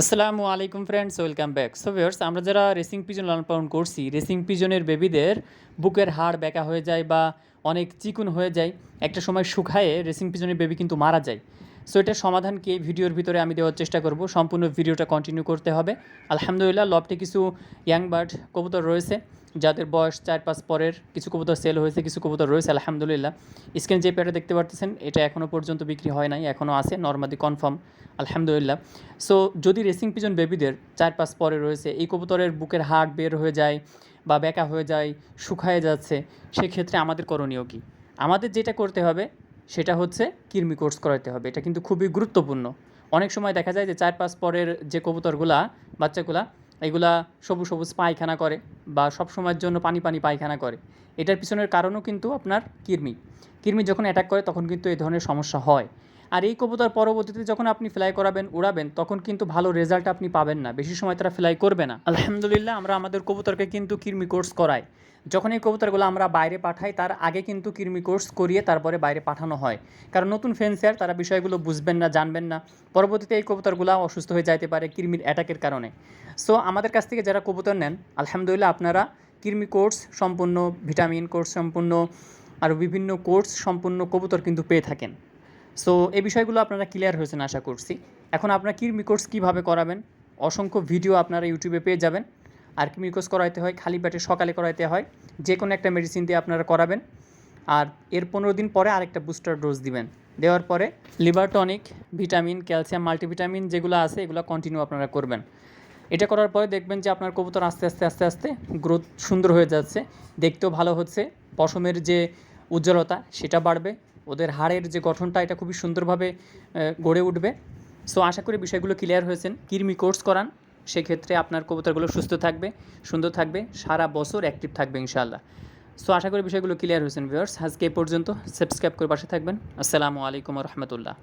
আসসালামু আলাইকুম friends welcome back so viewers আমরা যারা রেসিং পিজন লালন পালন করছি রেসিং পিজনের বেবিদের বুকের হাড় বেঁকা হয়ে যায় বা অনেক চিকুন হয়ে যায়। একটা সময় শুকায়ে রেসিং পিজনের বেবি কিন্তু মারা যায়। সো সমাধান কি? এই ভিডিওর ভিতরে আমি দেওয়ার চেষ্টা করব। সম্পূর্ণ ভিডিওটা কন্টিনিউ করতে হবে। আলহামদুলিল্লাহ, লবটে কিছু ইয়াং বার্ড কবুতর রয়েছে। যাদের বয়স চার পাঁচ পরের, কিছু কবুতর সেল হয়েছে, কিছু কবুতর রয়েছে, আলহামদুলিল্লাহ। স্ক্রিনে যে প্যাডে দেখতে পারতেছেন, এটা এখনও পর্যন্ত বিক্রি হয় নাই এখনও আছে নর্মালি কনফার্ম আলহামদুলিল্লাহ। সো যদি রেসিং পিজন বেবিদের চার পাঁচ পরে রয়েছে, এই কবুতরের বুকের হাড় বের হয়ে যায় বা বেঁকা হয়ে যায়, শুকায় যাচ্ছে, সেক্ষেত্রে আমাদের করণীয় কী? আমাদের যেটা করতে হবে সেটা হচ্ছে কৃমি কোর্স করাতে হবে। এটা কিন্তু খুবই গুরুত্বপূর্ণ। অনেক সময় দেখা যায় যে চার পাঁচ পরের যে কবুতরগুলা, বাচ্চাগুলা, এগুলা সবুজ সবুজ পায়খানা করে বা সব সময়ের জন্য পানি পানি পায়খানা করে। এটার পিছনের কারণও কিন্তু আপনার কৃমি কৃমি যখন অ্যাটাক করে তখন কিন্তু এই ধরনের সমস্যা হয়। আর এই কবুতর পরবর্তীতে যখন আপনি ফ্লাই করাবেন, উড়াবেন, তখন কিন্তু ভালো রেজাল্ট আপনি পাবেন না। বেশি সময় তারা ফ্লাই করবে না। আলহামদুলিল্লাহ, আমরা আমাদের কবুতরকে কিন্তু কৃমি কোর্স করাই। যখন এই কবুতরগুলো আমরা বাইরে পাঠাই, তার আগে কিন্তু কৃমি কোর্স করিয়ে তারপরে বাইরে পাঠানো হয়। কারণ নতুন ফেন্সিয়ার তারা বিষয়গুলো বুঝবেন না, জানবেন না। পরবর্তীতে এই কবুতরগুলো অসুস্থ হয়ে যাইতে পারে কৃমির অ্যাটাকের কারণে। সো আমাদের কাছ থেকে যারা কবুতর নেন, আলহামদুলিল্লাহ আপনারা কৃমি কোর্স সম্পূর্ণ ভিটামিন কোর্স সম্পূর্ণ, আরও বিভিন্ন কোর্স সম্পূর্ণ কবুতর কিন্তু পেয়ে থাকেন। সো এই বিষয়গুলো আপনারা ক্লিয়ার হয়েছেন আশা করছি। এখন আপনারা কৃমি কোর্স কীভাবে করাবেন? অসংখ্য ভিডিও আপনারা ইউটিউবে পেয়ে যাবেন। আর কৃমি কোর্স করাইতে হয়? খালি পেটে সকালে করাইতে হয়। যে কোনো একটা মেডিসিন দিয়ে আপনারা করাবেন। আর এর পনেরো দিন পরে আরেকটা বুস্টার ডোজ দিবেন। দেওয়ার পরে liver tonic vitamin calcium multivitamin যেগুলো আছে, এগুলো কন্টিনিউ আপনারা করবেন। এটা করার পরে দেখবেন যে আপনার কবুতর আস্তে আস্তে আস্তে আস্তে গ্রোথ সুন্দর হয়ে যাচ্ছে। দেখতেও ভালো হচ্ছে। পশমের যে উজ্জ্বলতা, সেটা বাড়বে। ওদের হাড়ের যে গঠনটা, এটা খুবই সুন্দরভাবে গড়ে উঠবে। সো আশা করি বিষয়গুলো ক্লিয়ার হয়েছেন। কৃমি কোর্স করান, সেক্ষেত্রে আপনার কবুতরগুলো সুস্থ থাকবে, সুন্দর থাকবে, সারা বছর অ্যাক্টিভ থাকবে ইনশাআল্লাহ। সো আশা করি বিষয়গুলো ক্লিয়ার হয়েছেন ভিউয়ার্স আজকে এ পর্যন্ত সাবস্ক্রাইব করে পাশে থাকবেন। আসসালামু আলাইকুম রহমতুল্লাহ।